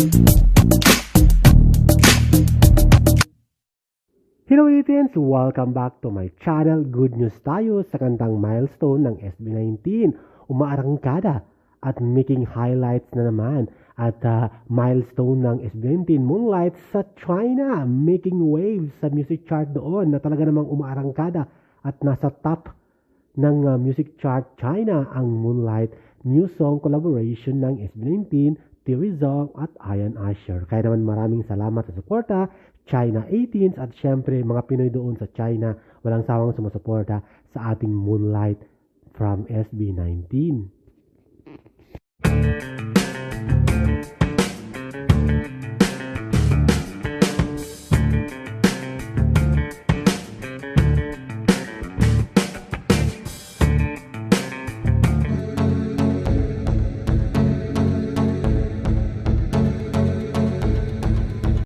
Hello Ethans! Welcome back to my channel. Good news tayo sa kantang milestone ng SB19. Umaarangkada at making highlights na naman at ah, milestone ng SB19 Moonlight sa China. Making waves sa music chart doon na talaga namang umaarangkada at nasa top ng ah, music chart China ang Moonlight new song collaboration ng SB19, Tirizong at Ian Asher. Kaya naman maraming salamat sa suporta, China 18s at syempre mga Pinoy doon sa China walang sawang sumusuporta sa ating Moonlight from SB19.